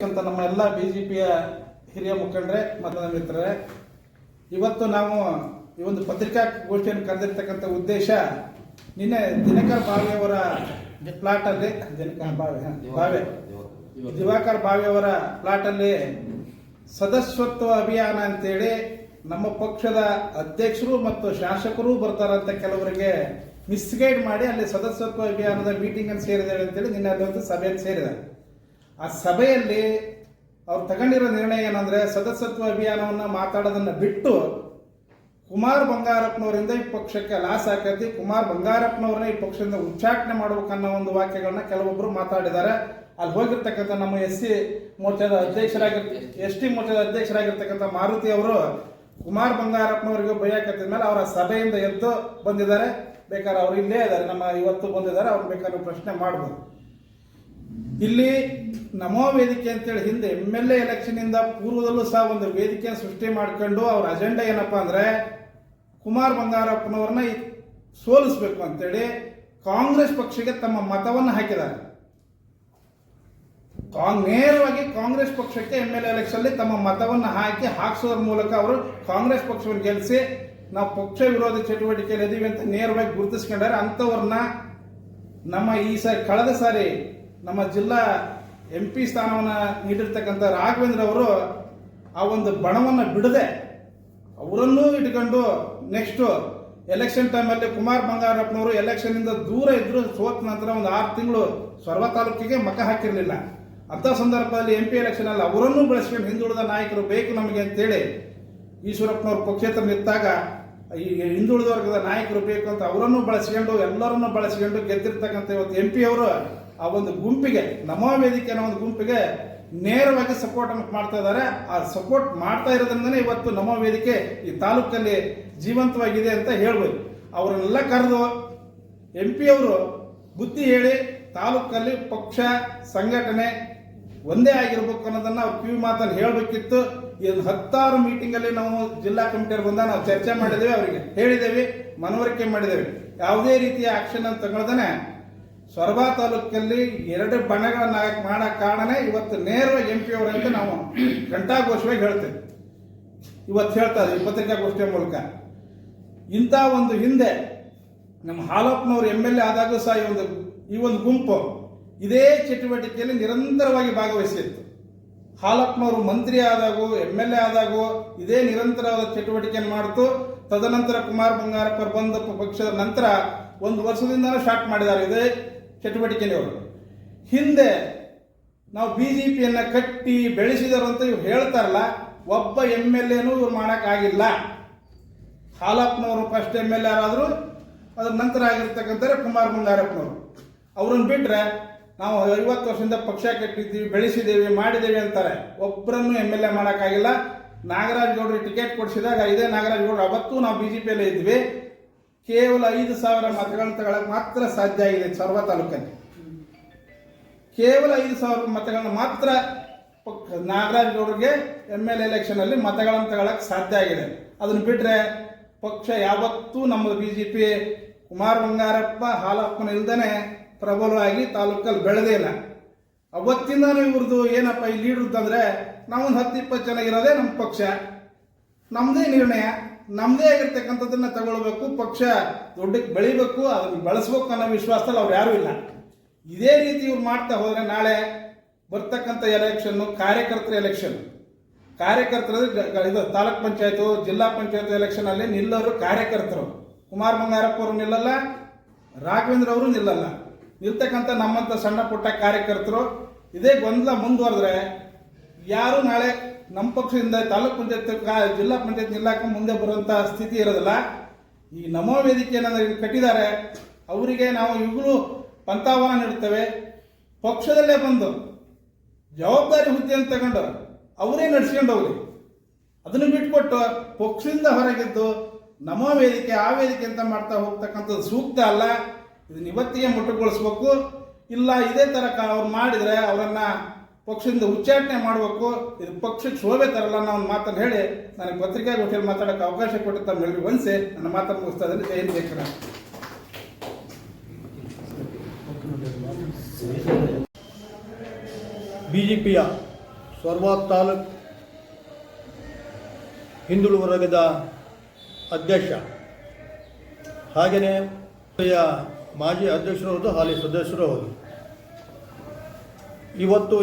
ಅಂತ ನಮ್ಮ ಎಲ್ಲ ಬಿ ಜೆ ಪಿಯ ಹಿರಿಯ ಮುಖಂಡರೇ ಮತ್ತು ನನ್ನ ಮಿತ್ರರೇ ಇವತ್ತು ನಾವು ಈ ಒಂದು ಪತ್ರಿಕಾಗೋಷ್ಠಿಯನ್ನು ಕರೆದಿರ್ತಕ್ಕಂಥ ಉದ್ದೇಶ ನಿನ್ನೆ ದಿನಕರ್ ಬಾವಿ ಅವರ ಪ್ಲಾಟ್ ಅಲ್ಲಿ ದಿನಕರ್ ಬಾವಿ ಭಾವೆ. ಬಾವೆ ದಿವಾಕರ್ ಬಾವಿ ಅವರ ಪ್ಲಾಟ್ ಅಲ್ಲಿ ಸದಸ್ಯತ್ವ ಅಭಿಯಾನ ಅಂತೇಳಿ ನಮ್ಮ ಪಕ್ಷದ ಅಧ್ಯಕ್ಷರು ಮತ್ತು ಶಾಸಕರು ಬರ್ತಾರಂತ ಕೆಲವರಿಗೆ ಮಿಸ್ಗೈಡ್ ಮಾಡಿ ಅಲ್ಲಿ ಸದಸ್ಯತ್ವ ಅಭಿಯಾನದ ಮೀಟಿಂಗ್ ಅನ್ನು ಸೇರಿದ್ದಾರೆ ಅಂತೇಳಿ ನಿನ್ನೆ ಅಲ್ಲಿ ಒಂದು ಸಭೆಯಲ್ಲಿ ಸೇರಿದ್ದಾರೆ. ಆ ಸಭೆಯಲ್ಲಿ ಅವ್ರು ತಗೊಂಡಿರೋ ನಿರ್ಣಯ ಏನಂದ್ರೆ ಸದಸ್ಯತ್ವ ಅಭಿಯಾನವನ್ನ ಮಾತಾಡೋದನ್ನ ಬಿಟ್ಟು ಕುಮಾರ್ ಬಂಗಾರಪ್ಪನವರಿಂದ ಈ ಪಕ್ಷಕ್ಕೆ ಲಾಸ್ ಆಕೈತಿ, ಕುಮಾರ್ ಬಂಗಾರಪ್ಪನವ್ರನ್ನ ಈ ಪಕ್ಷದಿಂದ ಉಚ್ಚಾಟನೆ ಮಾಡ್ಬೇಕನ್ನೋ ಒಂದು ವಾಕ್ಯಗಳನ್ನ ಕೆಲವೊಬ್ಬರು ಮಾತಾಡಿದ್ದಾರೆ. ಅಲ್ಲಿ ಹೋಗಿರ್ತಕ್ಕಂಥ ನಮ್ಮ ಎಸ್ ಸಿ ಮೋರ್ಚಾದ ಅಧ್ಯಕ್ಷರಾಗಿರ್, ಎಸ್ ಟಿ ಮೋರ್ಚಾದ ಅಧ್ಯಕ್ಷರಾಗಿರ್ತಕ್ಕಂಥ ಮಾರುತಿ ಅವರು ಕುಮಾರ್ ಬಂಗಾರಪ್ಪನವರಿಗೆ ಬೈಯಾಕತ್ತಿದ ಮೇಲೆ ಅವರ ಸಭೆಯಿಂದ ಎದ್ದು ಬಂದಿದ್ದಾರೆ. ಬೇಕಾದ್ರೆ ಅವ್ರು ಇಲ್ಲೇ ಇದ್ದಾರೆ, ನಮ್ಮ ಇವತ್ತು ಬಂದಿದ್ದಾರೆ ಅವ್ರು ಬೇಕಾದ್ರೆ ಪ್ರಶ್ನೆ ಮಾಡ್ಬೋದು. ಇಲ್ಲಿ ನಮೋ ವೇದಿಕೆ ಅಂತೇಳಿ ಹಿಂದೆ ಎಂ ಎಲ್ ಎಲೆಕ್ಷನ್ ಇಂದ ಪೂರ್ವದಲ್ಲೂ ಸಹ ಒಂದು ವೇದಿಕೆ ಸೃಷ್ಟಿ ಮಾಡ್ಕೊಂಡು ಅವ್ರ ಅಜೆಂಡಾ ಏನಪ್ಪಾ ಅಂದ್ರೆ ಕುಮಾರ್ ಬಂಗಾರಪ್ಪನವ್ರನ್ನ ಸೋಲಿಸ್ಬೇಕು ಅಂತೇಳಿ ಕಾಂಗ್ರೆಸ್ ಪಕ್ಷಕ್ಕೆ ತಮ್ಮ ಮತವನ್ನು ಹಾಕಿದ್ದಾರೆ. ನೇರವಾಗಿ ಕಾಂಗ್ರೆಸ್ ಪಕ್ಷಕ್ಕೆ ಎಂ ಎಲ್ ಎಲೆಕ್ಷನ್ ತಮ್ಮ ಮತವನ್ನು ಹಾಕಿ ಹಾಕ್ಸೋದ್ರ ಮೂಲಕ ಅವರು ಕಾಂಗ್ರೆಸ್ ಪಕ್ಷವನ್ನು ಗೆಲ್ಲಿಸಿ ನಾವು ಪಕ್ಷ ವಿರೋಧಿ ಚಟುವಟಿಕೆಯಲ್ಲಿ ಇದೀವಿ ಅಂತ ನೇರವಾಗಿ ಗುರುತಿಸ್ಕೊಂಡಾರೆ ಅಂಥವ್ರನ್ನ ನಮ್ಮ ಈ ಸಾರಿ ಕಳೆದ ಸಾರಿ ನಮ್ಮ ಜಿಲ್ಲಾ ಎಂ ಪಿ ಸ್ಥಾನವನ್ನು ನೀಡಿರ್ತಕ್ಕಂಥ ರಾಘವೇಂದ್ರ ಅವರು ಆ ಒಂದು ಬಣವನ್ನು ಬಿಡದೆ ಅವರನ್ನೂ ಇಟ್ಕೊಂಡು ನೆಕ್ಸ್ಟ್ ಎಲೆಕ್ಷನ್ ಟೈಮಲ್ಲಿ ಕುಮಾರ್ ಬಂಗಾರಪ್ಪನವರು ಎಲೆಕ್ಷನಿಂದ ದೂರ ಇದ್ದರೂ ಸೋತ ನಂತರ ಒಂದು ಆರು ತಿಂಗಳು ಸ್ವರ್ವ ತಾಲೂಕಿಗೆ ಮಕ ಹಾಕಿರಲಿಲ್ಲ. ಅಂಥ ಸಂದರ್ಭದಲ್ಲಿ ಎಂ ಪಿ ಎಲೆಕ್ಷನ್ ಅಲ್ಲಿ ಅವರನ್ನೂ ಬೆಳೆಸ್ಕೊಂಡು ಹಿಂದುಳಿದ ನಾಯಕರು ಬೇಕು ನಮಗೆ ಅಂತೇಳಿ ಈಶ್ವರಪ್ಪನವ್ರ ಪಕ್ಷೇತರ ನಿಂತಾಗ ಈ ಹಿಂದುಳಿದ ವರ್ಗದ ನಾಯಕರು ಬೇಕು ಅಂತ ಅವರನ್ನು ಬಳಸ್ಕೊಂಡು ಎಲ್ಲರನ್ನೂ ಬಳಸ್ಕೊಂಡು ಗೆದ್ದಿರ್ತಕ್ಕಂಥ ಇವತ್ತು ಎಂ ಪಿ ಅವರು ಆ ಒಂದು ಗುಂಪಿಗೆ, ನಮೋ ವೇದಿಕೆ ಅನ್ನೋ ಒಂದು ಗುಂಪಿಗೆ ನೇರವಾಗಿ ಸಪೋರ್ಟ್ ಅನ್ನು ಮಾಡ್ತಾ ಇದ್ದಾರೆ. ಆ ಸಪೋರ್ಟ್ ಮಾಡ್ತಾ ಇರೋದ್ರಿಂದನೇ ಇವತ್ತು ನಮೋ ವೇದಿಕೆ ಈ ತಾಲೂಕಲ್ಲಿ ಜೀವಂತವಾಗಿದೆ ಅಂತ ಹೇಳ್ಬೋದು. ಅವರನ್ನೆಲ್ಲ ಕರೆದು ಎಂ ಪಿ ಅವರು ಬುದ್ಧಿ ಹೇಳಿ ತಾಲೂಕಲ್ಲಿ ಪಕ್ಷ, ಸಂಘಟನೆ ಒಂದೇ ಆಗಿರ್ಬೇಕು ಅನ್ನೋದನ್ನ ಅವ್ರು ಕಿವಿ ಮಾತನ್ನು ಹೇಳಬೇಕಿತ್ತು. ಇದು ಹತ್ತಾರು ಮೀಟಿಂಗ್ ಅಲ್ಲಿ ನಾವು ಜಿಲ್ಲಾ ಕಮಿಟಿಯವ್ರು ಬಂದ ನಾವು ಚರ್ಚೆ ಮಾಡಿದ್ದೇವೆ, ಅವರಿಗೆ ಹೇಳಿದ್ದೇವೆ, ಮನವರಿಕೆ ಮಾಡಿದ್ದೇವೆ. ಯಾವುದೇ ರೀತಿಯ ಆಕ್ಷನ್ ಅಂತ ತಗೊಳ್ದೇನೆ ಸೊರಬ ತಾಲೂಕಲ್ಲಿ ಎರಡು ಬಣಗಳನ್ನ ಮಾಡೋ ಕಾರಣನೇ ಇವತ್ತು ನೇರವಾಗಿ ಎಂ ಪಿ ಅವರಂತ ನಾವು ಘಂಟಾಘೋಷವಾಗಿ ಹೇಳ್ತೇವೆ. ಇವತ್ತು ಹೇಳ್ತಾ ಇದ್ದೀವಿ ಪತ್ರಿಕಾಗೋಷ್ಠಿಯ ಮೂಲಕ. ಇಂಥ ಒಂದು ಹಿಂದೆ ನಮ್ಮ ಹಾಲಪ್ಪನವರು ಎಂ ಎಲ್ ಎ ಆದಾಗೂ ಸಹ ಈ ಒಂದು ಈ ಒಂದು ಗುಂಪು ಇದೇ ಚಟುವಟಿಕೆಯಲ್ಲಿ ನಿರಂತರವಾಗಿ ಭಾಗವಹಿಸಿತ್ತು. ಹಾಲಪ್ಪನವರು ಮಂತ್ರಿ ಆದಾಗೂ ಎಂ ಎಲ್ ಎ ಆದಾಗೂ ಇದೇ ನಿರಂತರವಾದ ಚಟುವಟಿಕೆಯನ್ನು ಮಾಡ್ತು. ತದನಂತರ ಕುಮಾರ್ ಬಂಗಾರಪ್ಪರು ಬಂದ ಪಕ್ಷದ ನಂತರ ಒಂದು ವರ್ಷದಿಂದ ಸ್ಟಾರ್ಟ್ ಮಾಡಿದ್ದಾರೆ. ಇದೇ ಚಟುವಟಿಕೆಯವರು ಹಿಂದೆ ನಾವು ಬಿ ಜೆ ಪಿಯನ್ನು ಕಟ್ಟಿ ಬೆಳೆಸಿದರು ಅಂತ ಇವ್ರು ಹೇಳ್ತಾರಲ್ಲ, ಒಬ್ಬ ಎಂ ಎಲ್ ಎನೂ ಇವ್ರು ಮಾಡೋಕ್ಕಾಗಿಲ್ಲ. ಹಾಲಪ್ಪನವರು ಫಸ್ಟ್ ಎಂ ಎಲ್ ಎ ಆದ್ರು ಅದ್ರ ನಂತರ ಆಗಿರ್ತಕ್ಕಂಥ ಕುಮಾರ್ ಮುಂಗಾರಪ್ಪನವರು. ಅವ್ರನ್ನ ಬಿಟ್ರೆ ನಾವು ಐವತ್ತು ವರ್ಷದಿಂದ ಪಕ್ಷ ಕಟ್ಟಿದ್ದೀವಿ, ಬೆಳೆಸಿದ್ದೇವೆ, ಮಾಡಿದ್ದೇವೆ ಅಂತಾರೆ. ಒಬ್ಬರನ್ನು ಎಂ ಎಲ್ ಎ ಮಾಡೋಕ್ಕಾಗಿಲ್ಲ. ನಾಗರಾಜ್ ಗೌಡ್ರಿಗೆ ಟಿಕೆಟ್ ಕೊಡಿಸಿದಾಗ, ಇದೇ ನಾಗರಾಜ್ ಗೌಡ್ರು, ಅವತ್ತೂ ನಾವು ಬಿ ಜೆ ಪಿಯಲ್ಲೇ ಇದ್ವಿ. ಕೇವಲ ಐದು ಸಾವಿರ ಮತಗಳನ್ನು ಮಾತ್ರ ಸಾಧ್ಯ ಆಗಿದೆ ಸರ್ವ ತಾಲೂಕಲ್ಲಿ. ಕೇವಲ ಐದು ಸಾವಿರ ಮತಗಳನ್ನ ಮಾತ್ರ ನಾಗರಾಜ್ ಗೌಡ್ರಿಗೆ ಎಂ ಎಲ್ ಎಲೆಕ್ಷನ್ ಅಲ್ಲಿ ಮತಗಳನ್ನು ತಗೊಳಕ್ ಸಾಧ್ಯ ಆಗಿದೆ. ಅದನ್ನ ಬಿಟ್ರೆ ಪಕ್ಷ ಯಾವತ್ತೂ ನಮ್ಮ B J P Kumar Bangarappa, ಹಾಲಪ್ಪನ ಇಲ್ದೇನೆ ಪ್ರಬಲವಾಗಿ ತಾಲೂಕಲ್ಲಿ ಬೆಳೆದೇ ಇಲ್ಲ. ಅವತ್ತಿಂದನೂ ಇವ್ರದ್ದು ಏನಪ್ಪ ಈ ಲೀಡ್ ಅಂತಂದ್ರೆ ನಾವೊಂದು ಹತ್ತು ಇಪ್ಪತ್ತು ಜನ ಇರೋದೇ ನಮ್ಮ ಪಕ್ಷ. ನಮ್ಮದೇ ನಿರ್ಣಯ. ನಮ್ಮದೇ ಆಗಿರ್ತಕ್ಕಂಥದ್ದನ್ನ ತಗೊಳ್ಬೇಕು, ಪಕ್ಷ ದೊಡ್ಡಕ್ಕೆ ಬೆಳಿಬೇಕು, ಅದನ್ನ ಬಳಸ್ಬೇಕು ಅನ್ನೋ ವಿಶ್ವಾಸದಲ್ಲಿ ಅವ್ರು ಯಾರೂ ಇಲ್ಲ. ಇದೇ ರೀತಿ ಇವ್ರು ಮಾಡ್ತಾ ಹೋದರೆ ನಾಳೆ ಬರ್ತಕ್ಕಂಥ ಎಲೆಕ್ಷನ್ನು ಕಾರ್ಯಕರ್ತರ ಎಲೆಕ್ಷನ್ ಕಾರ್ಯಕರ್ತರ ಇದು ತಾಲೂಕ್ ಪಂಚಾಯತು, ಜಿಲ್ಲಾ ಪಂಚಾಯತ್ ಎಲೆಕ್ಷನಲ್ಲಿ ನಿಲ್ಲೋರು ಕಾರ್ಯಕರ್ತರು. ಕುಮಾರ್ ಮಂಗಾರಪ್ಪ ಅವರು ನಿಲ್ಲಲ್ಲ, ರಾಘವೇಂದ್ರ ಅವರು ನಿಲ್ಲಲ್ಲ. ನಿಲ್ತಕ್ಕಂಥ ನಮ್ಮಂಥ ಸಣ್ಣ ಪುಟ್ಟ ಕಾರ್ಯಕರ್ತರು, ಇದೇ ಗೊಂದಲ ಮುಂದುವರೆದ್ರೆ ಯಾರು ನಾಳೆ ನಮ್ಮ ಪಕ್ಷದಿಂದ ತಾಲೂಕ್ ಪಂಚಾಯತ್ ಜಿಲ್ಲಾ ಪಂಚಾಯತ್ ನಿಲ್ಲಕ್ಕೆ ಮುಂದೆ ಬರುವಂತ ಸ್ಥಿತಿ ಇರೋದಿಲ್ಲ. ಈ ನಮೋ ವೇದಿಕೆ ಏನಾದ್ರು ಇಲ್ಲಿ ಕಟ್ಟಿದ್ದಾರೆ, ಅವರಿಗೆ ನಾವು ಈಗಲೂ ಪಂಥಾವನ ನೀಡುತ್ತೇವೆ. ಪಕ್ಷದಲ್ಲೇ ಬಂದು ಜವಾಬ್ದಾರಿ ಹುದ್ದೆಯನ್ನು ತಗೊಂಡು ಅವರೇ ನಡ್ಸ್ಕೊಂಡು ಹೋಗ್ಲಿ. ಅದನ್ನು ಬಿಟ್ಕೊಟ್ಟು ಪಕ್ಷದಿಂದ ಹೊರಗಿದ್ದು ನಮೋ ವೇದಿಕೆ, ಆ ವೇದಿಕೆ ಅಂತ ಮಾಡ್ತಾ ಹೋಗ್ತಕ್ಕಂಥದ್ದು ಸೂಕ್ತ ಅಲ್ಲ. ಇದನ್ನ ಇವತ್ತಿಗೆ ಮುಟ್ಟುಗೊಳಿಸ್ಬೇಕು ಇಲ್ಲ, ಇದೇ ಥರ ಅವ್ರು ಮಾಡಿದ್ರೆ ಅವರನ್ನ ಪಕ್ಷದಿಂದ ಉಚ್ಚಾಟನೆ ಮಾಡಬೇಕು, ಇದು ಪಕ್ಷಕ್ಕೆ ಶೋಭೆ ತರಲ್ಲ ಅನ್ನೋ ಒಂದು ಮಾತನ್ನು ಹೇಳಿ ನನಗೆ ಪತ್ರಿಕಾಗೋಷ್ಠಿಯಲ್ಲಿ ಮಾತಾಡೋಕೆ ಅವಕಾಶ ಕೊಟ್ಟು ತಮ್ಮೆಲ್ಲರಿಗೂ ವಂದಿಸಿ ನನ್ನ ಮಾತನ್ನು ಮುಗಿಸ್ತಾ ಇದ್ದೀನಿ. ಜೈ ಹಿಂದ್, ಜೈ ಕರ್ನಾಟಕ. ಬಿ ಜೆ ಪಿಯ ಸ್ವರ್ವಾತ್ ತಾಲೂಕ್ ಹಿಂದುಳು ವರ್ಗದ ಅಧ್ಯಕ್ಷ ಹಾಗೆಯೇ ಮಾಜಿ ಅಧ್ಯಕ್ಷರು ಹೌದು ಹಾಲಿ ಸದಸ್ಯರು ಹೌದು ಇವತ್ತು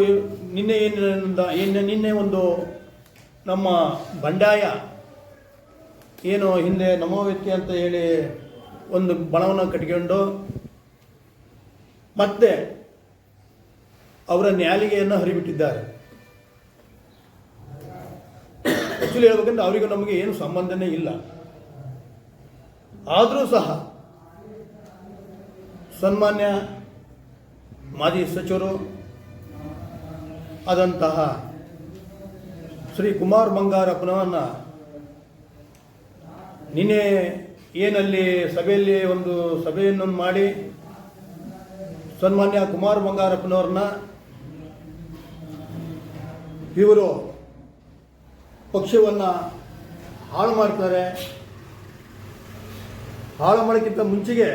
ನಿನ್ನೆ ಏನಿಂದ ಏನು ನಿನ್ನೆ ಒಂದು ನಮ್ಮ ಬಂಡಾಯ ಏನು ಹಿಂದೆ ನಮೋ ವ್ಯಕ್ತಿ ಅಂತ ಹೇಳಿ ಒಂದು ಬಣವನ್ನು ಕಟ್ಕೊಂಡು ಮತ್ತೆ ಅವರ ನ್ಯಾಲಿಗೆಯನ್ನು ಹರಿಬಿಟ್ಟಿದ್ದಾರೆ. ಆ್ಯಕ್ಚುಲಿ ಹೇಳ್ಬೇಕಂದ್ರೆ ಅವರಿಗೂ ನಮಗೆ ಏನು ಸಂಬಂಧನೇ ಇಲ್ಲ. ಆದರೂ ಸಹ ಸನ್ಮಾನ್ಯ ಮಾಜಿ ಸಚಿವರು ಆದಂತಹ ಶ್ರೀ ಕುಮಾರ್ ಬಂಗಾರಪ್ಪನವನ್ನ ನಿನ್ನೆ ಏನಲ್ಲಿ ಸಭೆಯಲ್ಲಿ ಒಂದು ಸಭೆಯನ್ನು ಮಾಡಿ ಸನ್ಮಾನ್ಯ ಕುಮಾರ್ ಬಂಗಾರಪ್ಪನವ್ರನ್ನ ಇವರು ಪಕ್ಷವನ್ನು ಹಾಳು ಮಾಡ್ತಾರೆ ಹಾಳು ಮಾಡೋಕ್ಕಿಂತ ಮುಂಚೆಗೆ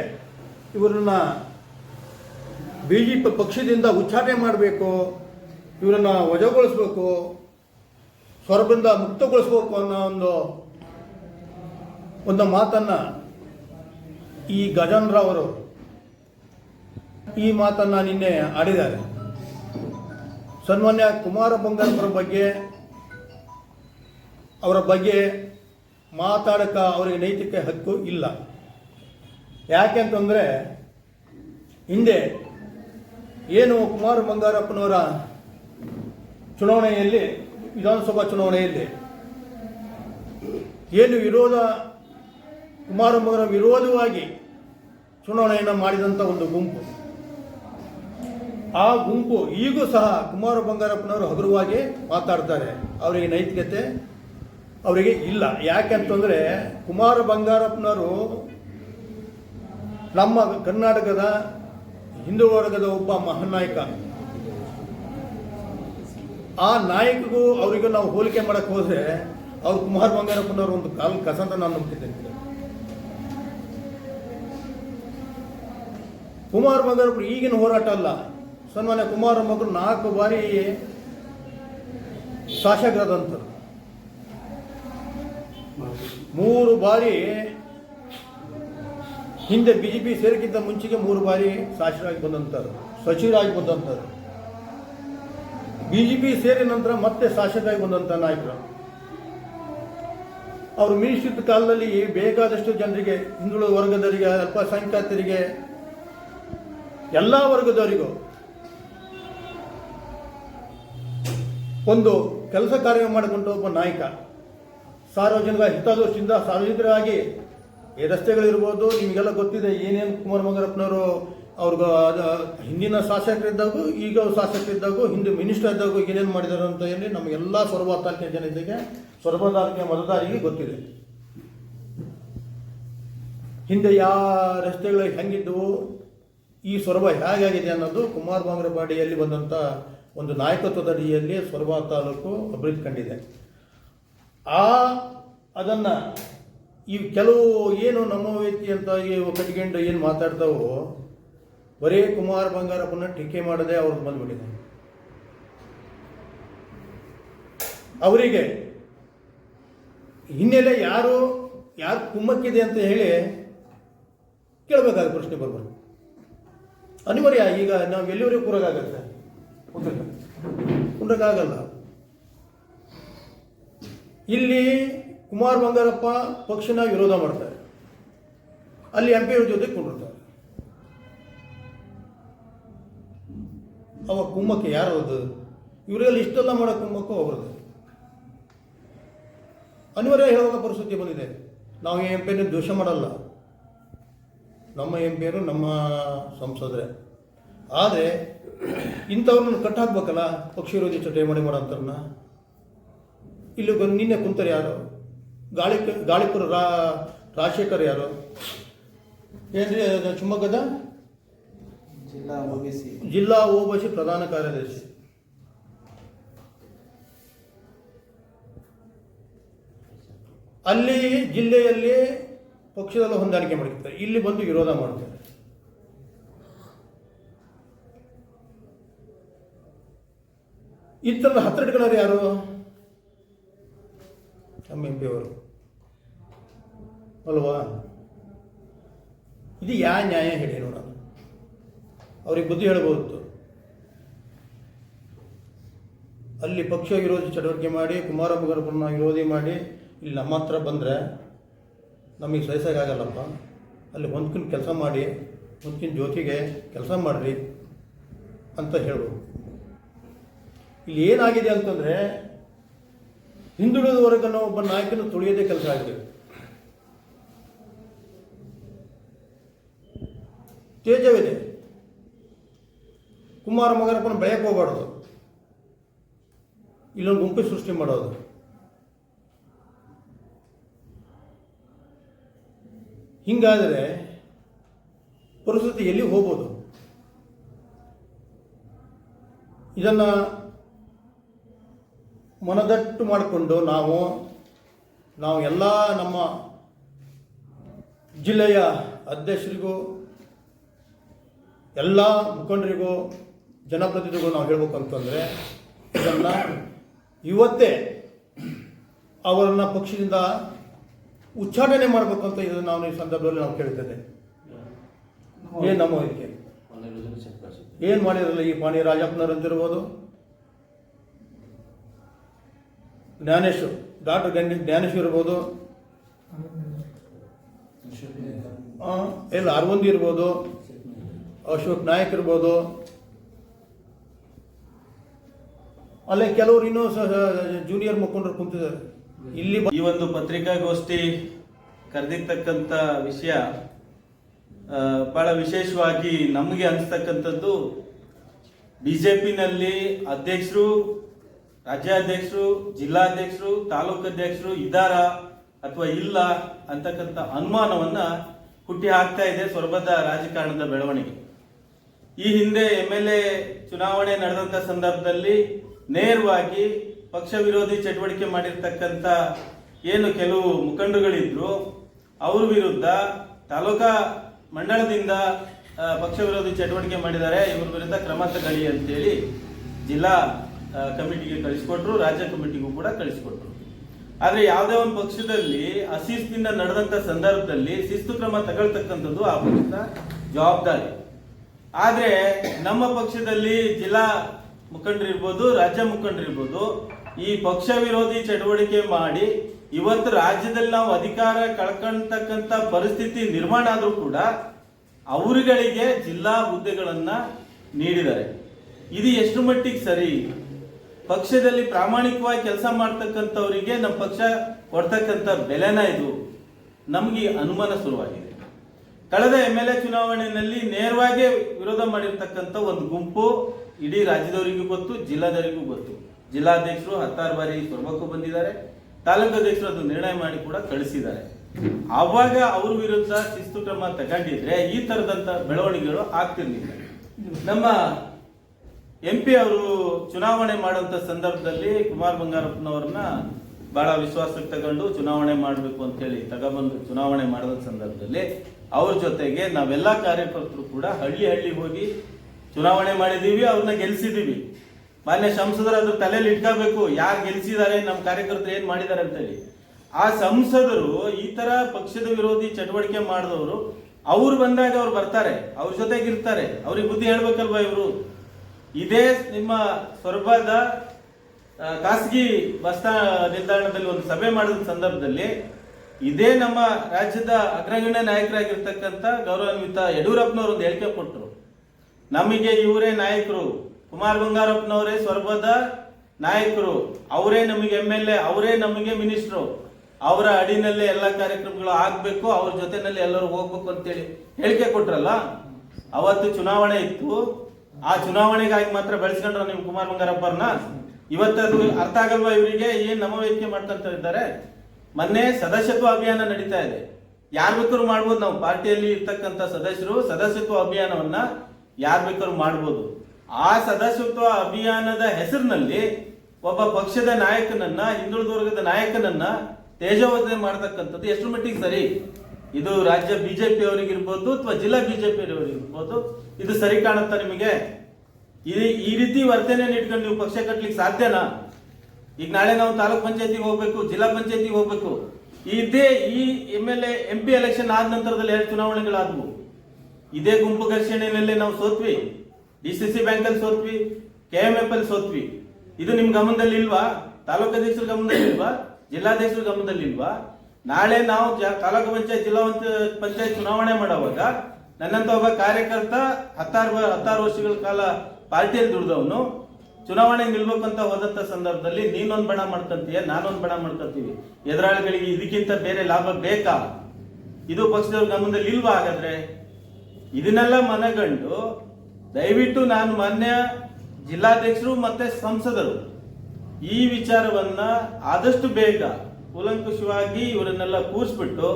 ಇವರನ್ನ ಬಿ ಜೆ ಪಿ ಪಕ್ಷದಿಂದ ಉಚ್ಚಾಟನೆ ಮಾಡಬೇಕು. ಇವರನ್ನು ವಜಗೊಳಿಸ್ಬೇಕು ಸ್ವರಬಿಂದ ಮುಕ್ತಗೊಳಿಸ್ಬೇಕು ಅನ್ನೋ ಒಂದು ಒಂದು ಮಾತನ್ನ ಈ ಗಜನ್ ಅವರು ಈ ಮಾತನ್ನ ನಿನ್ನೆ ಆಡಿದ್ದಾರೆ. ಸನ್ಮಾನ್ಯ ಕುಮಾರ ಬಂಗಾರಪ್ಪರ ಬಗ್ಗೆ, ಅವರ ಬಗ್ಗೆ ಮಾತಾಡಕ ಅವರಿಗೆ ನೈತಿಕ ಹಕ್ಕು ಇಲ್ಲ. ಯಾಕೆಂತಂದರೆ ಹಿಂದೆ ಏನು ಕುಮಾರ ಬಂಗಾರಪ್ಪನವರ ಚುನಾವಣೆಯಲ್ಲಿ, ವಿಧಾನಸಭಾ ಚುನಾವಣೆಯಲ್ಲಿ ಏನು ವಿರೋಧ ಕುಮಾರ ಬಂಗಾರ ವಿರೋಧವಾಗಿ ಚುನಾವಣೆಯನ್ನು ಮಾಡಿದಂಥ ಒಂದು ಗುಂಪು. ಆ ಗುಂಪು ಈಗೂ ಸಹ ಕುಮಾರ ಬಂಗಾರಪ್ಪನವರು ಹಗುರವಾಗಿ ಮಾತಾಡ್ತಾರೆ. ಅವರಿಗೆ ನೈತಿಕತೆ ಅವರಿಗೆ ಇಲ್ಲ. ಯಾಕೆಂತಂದರೆ ಕುಮಾರ ಬಂಗಾರಪ್ಪನವರು ನಮ್ಮ ಕರ್ನಾಟಕದ ಹಿಂದೂ ವರ್ಗದ ಒಬ್ಬ ಮಹಾನಾಯಕ ನಾಯಕ. ಆ ನಾಯಕಿಗೂ ಅವರಿಗೂ ನಾವು ಹೋಲಿಕೆ ಮಾಡಕ್ಕೆ ಹೋದ್ರೆ ಅವ್ರು ಕುಮಾರ್ ಬಂಗಾರಪ್ಪನವ್ರ ಒಂದು ಕಾಲ್ ಕಸ ಅಂತ ನಾನು ನಂಬ್ತಿದ್ದೇನೆ ಕುಮಾರ್ ಬಂಗಾರಪ್ಪರು ಈಗಿನ ಹೋರಾಟ ಅಲ್ಲ. ಸನ್ಮಾನ್ಯ ಕುಮಾರ ಮಗರು ನಾಲ್ಕು ಬಾರಿ ಶಾಸಕರಾದಂಥರು ಮೂರು ಬಾರಿ ಹಿಂದೆ ಬಿ ಜೆ ಪಿ ಸೇರಿಕ್ಕಿಂತ ಮುಂಚೆಗೆ ಮೂರು ಬಾರಿ ಶಾಸಕರಾಗಿ ಬಂದಂಥರು ಸಚಿವರಾಗಿ ಬಂದಂಥವ್ರು. ಬಿ ಜೆ ಪಿ ಸೇರಿದ ನಂತರ ಮತ್ತೆ ಶಾಸಕರಾಗಿ ಬಂದಂಥ ನಾಯಕರು. ಅವರು ಮೀಸಿದ ಕಾಲದಲ್ಲಿ ಬೇಕಾದಷ್ಟು ಜನರಿಗೆ, ಹಿಂದುಳಿದ ವರ್ಗದವರಿಗೆ, ಅಲ್ಪಸಂಖ್ಯಾತರಿಗೆ, ಎಲ್ಲ ವರ್ಗದವರಿಗೂ ಒಂದು ಕೆಲಸ ಕಾರ್ಯ ಮಾಡಿಕೊಂಡ ಒಬ್ಬ ನಾಯಕ. ಸಾರ್ವಜನಿಕ ಹಿತದೃಷ್ಟಿಯಿಂದ ಸಾರ್ವಜನಿಕರಾಗಿ ರಸ್ತೆಗಳಿರ್ಬೋದು, ನಿಮಗೆಲ್ಲ ಗೊತ್ತಿದೆ, ಏನೇನು ಕುಮಾರ ಮಂಗರಪ್ಪನವರು ಅವ್ರಿಗೆ ಹಿಂದಿನ ಶಾಸಕರಿದ್ದಾಗೂ ಈಗ ಶಾಸಕರಿದ್ದಾಗೂ ಹಿಂದೆ ಮಿನಿಸ್ಟರ್ ಇದ್ದಾಗೂ ಏನೇನು ಮಾಡಿದ್ದಾರೆ ಅಂತ ಹೇಳಿ ನಮಗೆಲ್ಲ ಸೊರಬ ತಾಲೂಕಿನ ಜನತೆಗೆ, ಸೊರಬ ತಾಲೂಕಿನ ಮತದಾರಿಗೆ ಗೊತ್ತಿದೆ. ಹಿಂದೆ ಯಾವ ರಸ್ತೆಗಳು ಹೆಂಗಿದ್ದವು, ಈ ಸೊರಬ ಹೇಗಾಗಿದೆ ಅನ್ನೋದು ಕುಮಾರ್ ಬಾಂಗ್ರಪಾಡಿಯಲ್ಲಿ ಬಂದಂಥ ಒಂದು ನಾಯಕತ್ವದ ಅಡಿಯಲ್ಲಿ ಸೊರಬ ತಾಲೂಕು ಅಭಿವೃದ್ಧಿ ಕಂಡಿದೆ. ಆ, ಅದನ್ನು ಈ ಕೆಲವು ಏನು ನಮ್ಮ ವ್ಯಕ್ತಿ ಅಂತ ಕಟ್ಕೊಂಡು ಏನು ಮಾತಾಡ್ತಾವೋ ಬರೀ ಕುಮಾರ ಬಂಗಾರಪ್ಪನ ಟೀಕೆ ಮಾಡದೆ ಅವ್ರಿಗೆ ಬಂದ್ಬಿಟ್ಟಿದೆ. ಅವರಿಗೆ ಹಿನ್ನೆಲೆ ಯಾರು ಯಾರು ಕುಮ್ಮಕ್ಕಿದೆ ಅಂತ ಹೇಳಿ ಕೇಳಬೇಕಾದ ಪ್ರಶ್ನೆ ಬರ್ಬೋದು ಅನಿವಾರ್ಯ, ಈಗ ನಾವು ಎಲ್ಲಿವರೆಗೂ ಕೂರಕ್ಕಾಗತ್ತೆ? ಕುಂಡಕ್ಕಾಗಲ್ಲ ಇಲ್ಲಿ ಕುಮಾರ್ ಬಂಗಾರಪ್ಪ ಪಕ್ಷನ ವಿರೋಧ ಮಾಡ್ತಾರೆ. ಅಲ್ಲಿ ಎಂ ಪಿ ಜೊತೆ ಕುಂಡಿರ್ತಾರೆ ಅವ ಕುಮ್ಮಕ್ಕೆ ಯಾರು ಅದು? ಇವರೆಲ್ಲ ಇಷ್ಟೆಲ್ಲ ಮಾಡೋ ಕುಂಭಕ್ಕೂ ಹೋಗೋದು ಅನಿವಾರ್ಯ ಹೇಳುವ ಪರಿಸ್ಥಿತಿ ಬಂದಿದೆ. ನಾವು ಎಂ ಪಿಯನ್ನು ದೋಷ ಮಾಡಲ್ಲ. ನಮ್ಮ ಎಂ ಪಿಯರು ನಮ್ಮ ಸಂಸದರೆ. ಆದರೆ ಇಂಥವ್ರನ್ನ ಕಟ್ಟಾಕ್ಬೇಕಲ್ಲ? ಪಕ್ಷ ವಿರೋಧಿ ಚಟುವಟಿಕೆ ಮಾಡೋಂಥವ್ರನ್ನ ಇಲ್ಲಿ ಬಂದು ನಿನ್ನೆ ಕುಂತಾರೆ ಯಾರು? ಗಾಳಿ ಗಾಳಿಪುರ ರಾಜಶೇಖರ್ ಯಾರು? ಏನ್ರಿ ಶಿವಮೊಗ್ಗದ? ಜಿಲ್ಲಾ ಓಬಿಸಿ. ಪ್ರಧಾನ ಕಾರ್ಯದರ್ಶಿ. ಅಲ್ಲಿ ಜಿಲ್ಲೆಯಲ್ಲಿ ಪಕ್ಷದಲ್ಲಿ ಹೊಂದಾಣಿಕೆ ಮಾಡಿರ್ತಾರೆ. ಇಲ್ಲಿ ಬಂದು ವಿರೋಧ ಮಾಡ್ತಾರೆ. ಈ ಥರದ ಯಾರು? ನಮ್ಮ ಎಂ ಪಿ ಅವರು. ಅಲ್ವಾ? ಇದು ಯಾ ನ್ಯಾಯ ಹೇಳಿ ನೋಡೋಣ ಅವ್ರಿಗೆ ಬುದ್ಧಿ ಹೇಳಬಹುದು ಅಲ್ಲಿ ಪಕ್ಷ ವಿರೋಧಿ ಚಟುವಟಿಕೆ ಮಾಡಿ ಕುಮಾರ ವಿರೋಧಿ ಮಾಡಿ, ಇಲ್ಲಿ ನಮ್ಮ ಹತ್ರ ಬಂದರೆ ನಮಗೆ ಸಹಿಸೋಕ್ಕಾಗಲ್ಲಪ್ಪ ಅಲ್ಲಿ ಹೊಂದ್ಕೊಂಡು ಕೆಲಸ ಮಾಡಿ ಹೊಂದ್ಕಿನ ಜ್ಯೋತಿಗೆ ಕೆಲಸ ಮಾಡಿರಿ ಅಂತ ಹೇಳ್ಬೋದು. ಇಲ್ಲಿ ಏನಾಗಿದೆ ಅಂತಂದರೆ ಹಿಂದುಳಿದ ವರ್ಗನ ಒಬ್ಬ ನಾಯಕನ ತುಳಿಯೋದೇ ಕೆಲಸ ಆಗಿದೆ. ತೇಜವಿದೆ. ಕುಮಾರ ಮಗರಪ್ಪನ ಬೆಳೆಯಕ್ಕೆ ಹೋಗ್ಬಾರ್ದು. ಇಲ್ಲೊಂದು ಗುಂಪು ಸೃಷ್ಟಿ ಮಾಡೋದು. ಹಿಂಗಾದರೆ ಪರಿಸ್ಥಿತಿ ಎಲ್ಲಿ ಹೋಗ್ಬೋದು? ಇದನ್ನು ಮನದಟ್ಟು ಮಾಡಿಕೊಂಡು ನಾವು ನಾವು ಎಲ್ಲ ನಮ್ಮ ಜಿಲ್ಲೆಯ ಅಧ್ಯಕ್ಷರಿಗೂ, ಎಲ್ಲ ಮುಖಂಡರಿಗೂ ಜನಪ್ರತಿನಿಧಿಗಳು ನಾವು ಹೇಳಬೇಕು ಅಂತಂದರೆ ಇದನ್ನು ಇವತ್ತೇ ಅವರನ್ನು ಪಕ್ಷದಿಂದ ಉಚ್ಚಾಟನೆ ಮಾಡಬೇಕು ಅಂತ ಇದನ್ನು ನಾವು ಈ ಸಂದರ್ಭದಲ್ಲಿ ನಾವು ಕೇಳ್ತೇವೆ ಏನು ನಮ್ಮ ಇದಕ್ಕೆ ಏನು ಮಾಡಿರಲ್ಲ ಈ ಪಾಣಿ ರಾಜಪ್ಪನವರಂತಿರ್ಬೋದು? ಅಂತಿರ್ಬೋದು ಜ್ಞಾನೇಶ್ ಡಾಕ್ಟರ್ ಗಂಡಿ ಜ್ಞಾನೇಶ್ವರ್ ಇರ್ಬೋದು? ಇಲ್ಲ, ಅರವಿಂದ್ ಇರ್ಬೋದು? ಅಶೋಕ್ ನಾಯಕ್ ಇರ್ಬೋದು? ಅಲ್ಲೇ ಕೆಲವರು ಇನ್ನೂ ಜೂನಿಯರ್ ಮುಖಂಡರು ಕುಂತಿದ್ದಾರೆ. ಇಲ್ಲಿ ಈ ಒಂದು ಪತ್ರಿಕಾಗೋಷ್ಠಿ ಕರೆದಿರ್ತಕ್ಕಂಥ ವಿಷಯ ಬಹಳ ವಿಶೇಷವಾಗಿ ನಮಗೆ ಅನಿಸ್ತಕ್ಕಂಥದ್ದು ಬಿ ಜೆ ಪಿನಲ್ಲಿ ಅಧ್ಯಕ್ಷರು, ರಾಜ್ಯಾಧ್ಯಕ್ಷರು, ಜಿಲ್ಲಾಧ್ಯಕ್ಷರು, ತಾಲೂಕು ಅಧ್ಯಕ್ಷರು ಇದ್ದಾರ ಅಥವಾ ಇಲ್ಲ ಅಂತಕ್ಕಂಥ ಅನುಮಾನವನ್ನು ಹುಟ್ಟಿ ಹಾಕ್ತಾ ಇದೆ ಸೊರಬದ ರಾಜಕಾರಣದ ಬೆಳವಣಿಗೆ. ಈ ಹಿಂದೆ ಎಂ ಎಲ್ ಎ ಚುನಾವಣೆ ನಡೆದಂಥ ಸಂದರ್ಭದಲ್ಲಿ ನೇರವಾಗಿ ಪಕ್ಷ ವಿರೋಧಿ ಚಟುವಟಿಕೆ ಮಾಡಿರ್ತಕ್ಕಂಥ ಏನು ಕೆಲವು ಮುಖಂಡರುಗಳಿದ್ರು, ಅವ್ರ ವಿರುದ್ಧ ತಾಲೂಕಾ ಮಂಡಳದಿಂದ ಪಕ್ಷ ವಿರೋಧಿ ಚಟುವಟಿಕೆ ಮಾಡಿದ್ದಾರೆ. ಇವ್ರ ವಿರುದ್ಧ ಕ್ರಮ ತಗೊಳ್ಳಿ ಅಂತೇಳಿ ಜಿಲ್ಲಾ ಕಮಿಟಿಗೆ ಕಳಿಸ್ಕೊಟ್ರು, ರಾಜ್ಯ ಕಮಿಟಿಗೂ ಕೂಡ ಕಳಿಸ್ಕೊಟ್ರು. ಆದರೆ ಯಾವುದೇ ಒಂದು ಪಕ್ಷದಲ್ಲಿ ಅಶಿಸ್ತಿನಿಂದ ನಡೆದಂತ ಸಂದರ್ಭದಲ್ಲಿ ಶಿಸ್ತು ಕ್ರಮ ತಗೊಳ್ತಕ್ಕಂಥದ್ದು ಆ ಪಕ್ಷದ ಜವಾಬ್ದಾರಿ. ಆದರೆ ನಮ್ಮ ಪಕ್ಷದಲ್ಲಿ ಜಿಲ್ಲಾ ಮುಖಂಡರಿರ್ಬೋದು ರಾಜ್ಯ ಮುಖಂಡರಿರ್ಬೋದು ಈ ಪಕ್ಷ ವಿರೋಧಿ ಚಟುವಟಿಕೆ ಮಾಡಿ ಇವತ್ತು ರಾಜ್ಯದಲ್ಲಿ ನಾವು ಅಧಿಕಾರ ಕಳ್ಕೊಂತಕ್ಕಂಥ ಪರಿಸ್ಥಿತಿ ನಿರ್ಮಾಣ ಆದರೂ ಕೂಡ ಅವರುಗಳಿಗೆ ಜಿಲ್ಲಾ ಹುದ್ದೆಗಳನ್ನು ನೀಡಿದ್ದಾರೆ. ಇದು ಎಷ್ಟು ಮಟ್ಟಿಗೆ ಸರಿ? ಪಕ್ಷದಲ್ಲಿ ಪ್ರಾಮಾಣಿಕವಾಗಿ ಕೆಲಸ ಮಾಡ್ತಕ್ಕಂಥವರಿಗೆ ನಮ್ಮ ಪಕ್ಷ ಕೊಡ್ತಕ್ಕಂಥ ಬೆಲೆನ ಇದು ನಮಗೆ ಅನುಮಾನ ಶುರುವಾಗಿದೆ. ಕಳೆದ ಎಂ ಎಲ್ ಎ ಚುನಾವಣೆಯಲ್ಲಿ ನೇರವಾಗಿ ವಿರೋಧ ಮಾಡಿರ್ತಕ್ಕಂಥ ಒಂದು ಗುಂಪು ಇಡೀ ರಾಜ್ಯದವರಿಗೂ ಗೊತ್ತು, ಜಿಲ್ಲಾದವರಿಗೂ ಗೊತ್ತು. ಜಿಲ್ಲಾಧ್ಯಕ್ಷರು ಹತ್ತಾರು ಬಾರಿ ಸೊರಬಕ್ಕೂ ಬಂದಿದ್ದಾರೆ. ತಾಲೂಕು ಅಧ್ಯಕ್ಷರು ಅದು ನಿರ್ಣಯ ಮಾಡಿ ಕೂಡ ಕಳಿಸಿದ್ದಾರೆ. ಅವಾಗ ಅವ್ರ ವಿರುದ್ಧ ಶಿಸ್ತು ಕ್ರಮ ತಗೊಂಡಿದ್ರೆ ಈ ತರದಂತ ಬೆಳವಣಿಗೆಗಳು ಆಗ್ತಿರ್ಲಿಲ್ಲ. ನಮ್ಮ ಎಂ ಪಿ ಅವರು ಚುನಾವಣೆ ಮಾಡುವಂತ ಸಂದರ್ಭದಲ್ಲಿ ಕುಮಾರ್ ಬಂಗಾರಪ್ಪನವ್ರನ್ನ ಬಹಳ ವಿಶ್ವಾಸಕ್ಕೆ ತಗೊಂಡು ಚುನಾವಣೆ ಮಾಡಬೇಕು ಅಂತೇಳಿ ತಗೊಬಂದು ಚುನಾವಣೆ ಮಾಡಿದ ಸಂದರ್ಭದಲ್ಲಿ ಅವ್ರ ಜೊತೆಗೆ ನಾವೆಲ್ಲ ಕಾರ್ಯಕರ್ತರು ಕೂಡ ಹಳ್ಳಿ ಹಳ್ಳಿ ಹೋಗಿ ಚುನಾವಣೆ ಮಾಡಿದೀವಿ ಅವ್ರನ್ನ ಗೆಲ್ಸಿದೀವಿ ಮಾನ್ಯ ಸಂಸದರು ಅದ್ರ ತಲೆಯಲ್ಲಿ ಇಟ್ಕೋಬೇಕು ಯಾರು ಗೆಲ್ಸಿದ್ದಾರೆ ನಮ್ಮ ಕಾರ್ಯಕರ್ತರು ಏನ್ ಮಾಡಿದ್ದಾರೆ ಅಂತೇಳಿ. ಆ ಸಂಸದರು ಈ ತರ ಪಕ್ಷದ ವಿರೋಧಿ ಚಟುವಟಿಕೆ ಮಾಡಿದವರು ಅವ್ರು ಬಂದಾಗ ಅವ್ರು ಬರ್ತಾರೆ ಅವ್ರ ಜೊತೆಗೆ ಇರ್ತಾರೆ ಅವ್ರಿಗೆ ಬುದ್ಧಿ ಹೇಳ್ಬೇಕಲ್ವಾ ಇವರು? ಇದೇ ನಿಮ್ಮ ಆ, ಖಾಸಗಿ ಬಸ್ ನಿಲ್ದಾಣದಲ್ಲಿ ಒಂದು ಸಭೆ ಮಾಡಿದ ಸಂದರ್ಭದಲ್ಲಿ ಇದೇ ನಮ್ಮ ರಾಜ್ಯದ ಅಗ್ರಗಣ್ಯ ನಾಯಕರಾಗಿರ್ತಕ್ಕಂಥ ಗೌರವಾನ್ವಿತ ಯಡಿಯೂರಪ್ಪನವರು ಒಂದು ಹೇಳಿಕೆ ಕೊಟ್ಟರು ನಮಗೆ ಇವರೇ ನಾಯಕರು. ಕುಮಾರ್ ಬಂಗಾರಪ್ಪನವರೇ ಸ್ವರ್ಗದ ನಾಯಕರು. ಅವರೇ ನಮಗೆ ಎಂ ಎಲ್ ಎ ಅವರೇ ನಮಗೆ ಮಿನಿಸ್ಟ್ರು ಅವರ ಅಡಿನಲ್ಲೇ ಎಲ್ಲ ಕಾರ್ಯಕ್ರಮಗಳು ಆಗ್ಬೇಕು, ಅವ್ರ ಜೊತೆನಲ್ಲಿ ಎಲ್ಲರೂ ಹೋಗ್ಬೇಕು ಅಂತೇಳಿ ಹೇಳಿಕೆ ಕೊಟ್ರಲ್ಲ? ಅವತ್ತು ಚುನಾವಣೆ ಇತ್ತು. ಆ ಚುನಾವಣೆಗಾಗಿ ಮಾತ್ರ ಬೆಳೆಸ್ಕೊಂಡ್ರ ನಿಮ್ ಕುಮಾರ್ ಬಂಗಾರಪ್ಪರ್ನ ಇವತ್ತದು ಅರ್ಥ ಆಗಲ್ವಾ ಇವರಿಗೆ? ಏನ್ ನಮ್ಮ ಮಾಡ್ಕೊಂತ ಇದ್ದಾರೆ? ಮೊನ್ನೆ ಸದಸ್ಯತ್ವ ಅಭಿಯಾನ ನಡೀತಾ ಇದೆ. ಯಾರ್ ಬೇಕಾದ್ರೂ ಮಾಡ್ಬೋದು ನಾವು. ಪಾರ್ಟಿಯಲ್ಲಿ ಇರ್ತಕ್ಕಂಥ ಸದಸ್ಯರು ಸದಸ್ಯತ್ವ ಅಭಿಯಾನವನ್ನ ಯಾರ್ ಬೇಕಾದ್ರೂ ಮಾಡ್ಬೋದು. ಆ ಸದಸ್ಯತ್ವ ಅಭಿಯಾನದ ಹೆಸರಿನಲ್ಲಿ ಒಬ್ಬ ಪಕ್ಷದ ನಾಯಕನನ್ನ, ಹಿಂದುಳಿದ ವರ್ಗದ ನಾಯಕನನ್ನ ತೇಜೋವಧನೆ ಮಾಡತಕ್ಕಂಥದ್ದು ಎಷ್ಟು ಮಟ್ಟಿಗೆ ಸರಿ? ಇದು ರಾಜ್ಯ ಬಿಜೆಪಿ ಅವರಿಗಿರ್ಬೋದು ಅಥವಾ ಜಿಲ್ಲಾ ಬಿಜೆಪಿ ಅವರಿಗಿರ್ಬೋದು ಇದು ಸರಿ ಕಾಣುತ್ತಾ ನಿಮಗೆ? ಈ ರೀತಿ ವರ್ತನೆ ಇಟ್ಕೊಂಡು ನೀವು ಪಕ್ಷ ಕಟ್ಲಿಕ್ಕೆ ಸಾಧ್ಯನಾ? ಈಗ ನಾಳೆ ನಾವು ತಾಲೂಕ್ ಪಂಚಾಯತಿಗೆ ಹೋಗ್ಬೇಕು, ಜಿಲ್ಲಾ ಪಂಚಾಯತಿಗೆ ಹೋಗ್ಬೇಕು. ಇದೇ ಈ M L M P election ಆದ ನಂತರದಲ್ಲಿ ಎರಡು ಚುನಾವಣೆಗಳಾದವು. ಇದೇ ಗುಂಪು ಘರ್ಷಣೆಯಲ್ಲೇ ನಾವು ಸೋತ್ವಿ. ಡಿ ಸಿ ಸಿ ಬ್ಯಾಂಕ್ ಅಲ್ಲಿ ಸೋತ್ವಿ ಕೆ ಎಂ ಎಫ್ ಅಲ್ಲಿ ಸೋತ್ವಿ. ಇದು ನಿಮ್ ಗಮನದಲ್ಲಿ ಇಲ್ವಾ ತಾಲೂಕು ಅಧ್ಯಕ್ಷರ ಗಮನದಲ್ಲಿ ಇಲ್ವಾ ಜಿಲ್ಲಾಧ್ಯಕ್ಷರ ಗಮನದಲ್ಲಿ ಇಲ್ವಾ ನಾಳೆ ನಾವು ತಾಲೂಕು ಪಂಚಾಯತ್, ಜಿಲ್ಲಾ ಪಂಚ- ಪಂಚಾಯತ್ ಚುನಾವಣೆ ಮಾಡುವಾಗ, ನನ್ನಂತ ಒಬ್ಬ ಕಾರ್ಯಕರ್ತ ಹತ್ತಾರು ಹತ್ತಾರು ವರ್ಷಗಳ ಕಾಲ ಪಾರ್ಟಿಯಲ್ಲಿ ದುಡ್ದವನು, ಚುನಾವಣೆ ನಿಲ್ಬೇಕಂತ ಹೋದಂತ ಸಂದರ್ಭದಲ್ಲಿ ನೀನೊಂದು ಬಣ ಮಾಡ್ಕೊಂತೀಯ, ನಾನೊಂದು ಬಣ ಮಾಡ್ಕೊಂತೀವಿ. ಎದುರಾಳಿಗಳಿಗೆ ಇದಕ್ಕಿಂತ ಬೇರೆ ಲಾಭ ಬೇಕಾ? ಇದು ಪಕ್ಷದವ್ರ ಗಮನದಲ್ಲಿ ಇಲ್ವಾ ಹಾಗಾದ್ರೆ? ಇದನ್ನೆಲ್ಲ ಮನಗಂಡು ದಯವಿಟ್ಟು ನಾನು ಮಾನ್ಯ ಜಿಲ್ಲಾಧ್ಯಕ್ಷರು ಮತ್ತೆ ಸಂಸದರು ಈ ವಿಚಾರವನ್ನ ಆದಷ್ಟು ಬೇಗ ಕೂಲಂಕುಷವಾಗಿ ಇವರನ್ನೆಲ್ಲ ಕೂರಿಸ್ಬಿಟ್ಟು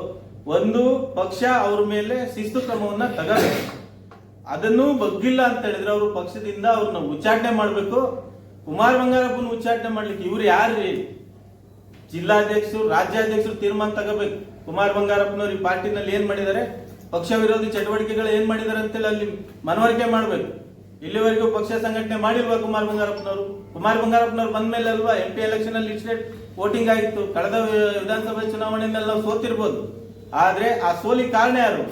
ಒಂದು ಪಕ್ಷ ಅವ್ರ ಮೇಲೆ ಶಿಸ್ತು ಕ್ರಮವನ್ನ ತಗಬೇಕು. ಅದನ್ನು ಬಗ್ಗಿಲ್ಲ ಅಂತ ಹೇಳಿದ್ರೆ ಅವರು ಪಕ್ಷದಿಂದ ಅವ್ರನ್ನ ಉಚ್ಚಾಟನೆ ಮಾಡಬೇಕು. ಕುಮಾರ್ ಬಂಗಾರಪ್ಪನ ಉಚ್ಚಾಟನೆ ಮಾಡ್ಲಿಕ್ಕೆ ಇವ್ರು ಯಾರ್ರಿ? ಜಿಲ್ಲಾಧ್ಯಕ್ಷರು, ರಾಜ್ಯಾಧ್ಯಕ್ಷರು ತೀರ್ಮಾನ ತಗೋಬೇಕು. ಕುಮಾರ್ ಬಂಗಾರಪ್ಪನವ್ರು ಈ ಪಾರ್ಟಿನಲ್ಲಿ ಏನ್ ಮಾಡಿದ್ದಾರೆ? ಪಕ್ಷ ವಿರೋಧಿ ಚಟುವಟಿಕೆಗಳು ಏನ್ ಮಾಡಿದ್ದಾರೆ ಅಂತೇಳಿ ಅಲ್ಲಿ ಮನವರಿಕೆ ಮಾಡಬೇಕು. ಇಲ್ಲಿವರೆಗೂ ಪಕ್ಷ ಸಂಘಟನೆ ಮಾಡಿಲ್ವಾ ಕುಮಾರ್ ಬಂಗಾರಪ್ಪನವರು? ಕುಮಾರ್ ಬಂಗಾರಪ್ಪನವರು ಬಂದ ಮೇಲೆ ಅಲ್ವಾ ಎಂ ಪಿ ಎಲೆಕ್ಷನ್ ಅಲ್ಲಿ ಇಷ್ಟೇ ವೋಟಿಂಗ್ ಆಗಿತ್ತು. ಕಳೆದ ವಿಧಾನಸಭೆ ಚುನಾವಣೆಯಲ್ಲಿ ನಾವು ಸೋತಿರ್ಬೋದು. ಆದ್ರೆ ಆ ಸೋಲಿ ಕಾರಣ ಯಾರು?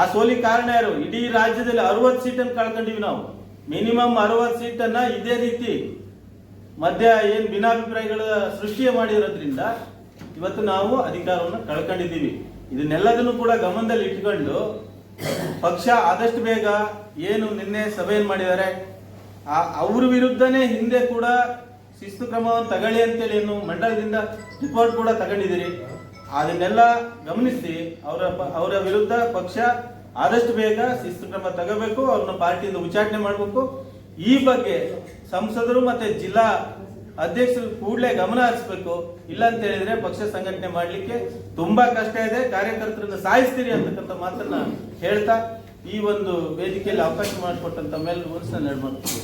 ಆ ಸೋಲಿ ಕಾರಣ ಯಾರು? ಇಡೀ ರಾಜ್ಯದಲ್ಲಿ ಅರವತ್ತು ಸೀಟನ್ನು ಕಳ್ಕೊಂಡಿವಿ ನಾವು. ಮಿನಿಮಮ್ ಅರವತ್ತು ಸೀಟನ್ನ ಇದೇ ರೀತಿ ಮಧ್ಯ ಏನ್ ಭಿನ್ನಾಭಿಪ್ರಾಯಗಳ ಸೃಷ್ಟಿಯೇ ಮಾಡಿರೋದ್ರಿಂದ ಇವತ್ತು ನಾವು ಅಧಿಕಾರವನ್ನು ಕಳ್ಕೊಂಡಿದ್ದೀವಿ. ಇದನ್ನೆಲ್ಲದನ್ನು ಕೂಡ ಗಮನದಲ್ಲಿ ಇಟ್ಕೊಂಡು ಪಕ್ಷ ಆದಷ್ಟು ಬೇಗ ಏನು ನಿನ್ನೆ ಸಭೆಯನ್ನು ಮಾಡಿದ್ದಾರೆ, ಆ ಅವ್ರ ವಿರುದ್ಧನೇ ಹಿಂದೆ ಕೂಡ ಶಿಸ್ತು ಕ್ರಮವನ್ನು ತಗೊಳ್ಳಿ ಅಂತೇಳಿ ಏನು ಮಂಡಲದಿಂದ ರಿಪೋರ್ಟ್ ಕೂಡ ತಗೊಂಡಿದ್ದೀರಿ. ಅದನ್ನೆಲ್ಲ ಗಮನಿಸಿ ಅವರ ಅವರ ವಿರುದ್ಧ ಪಕ್ಷ ಆದಷ್ಟು ಬೇಗ ಶಿಸ್ತು ಕ್ರಮ ತಗೋಬೇಕು, ಅವ್ರನ್ನ ಪಾರ್ಟಿಯಿಂದ ಉಚ್ಚಾಟನೆ ಮಾಡಬೇಕು. ಈ ಬಗ್ಗೆ ಸಂಸದರು ಮತ್ತೆ ಜಿಲ್ಲಾ ಅಧ್ಯಕ್ಷರು ಕೂಡಲೇ ಗಮನ ಹರಿಸಬೇಕು. ಇಲ್ಲ ಅಂತ ಹೇಳಿದ್ರೆ ಪಕ್ಷ ಸಂಘಟನೆ ಮಾಡಲಿಕ್ಕೆ ತುಂಬಾ ಕಷ್ಟ ಇದೆ. ಕಾರ್ಯಕರ್ತರನ್ನ ಸಾಯಿಸ್ತೀರಿ ಅಂತಕ್ಕಂಥ ಮಾತನ್ನ ಹೇಳ್ತಾ ಈ ಒಂದು ವೇದಿಕೆಯಲ್ಲಿ ಅವಕಾಶ ಮಾಡಿಕೊಟ್ಟಂತ ಮೇಲೆ ನಾನು ನಡ್ಮಾಡ್ತೀನಿ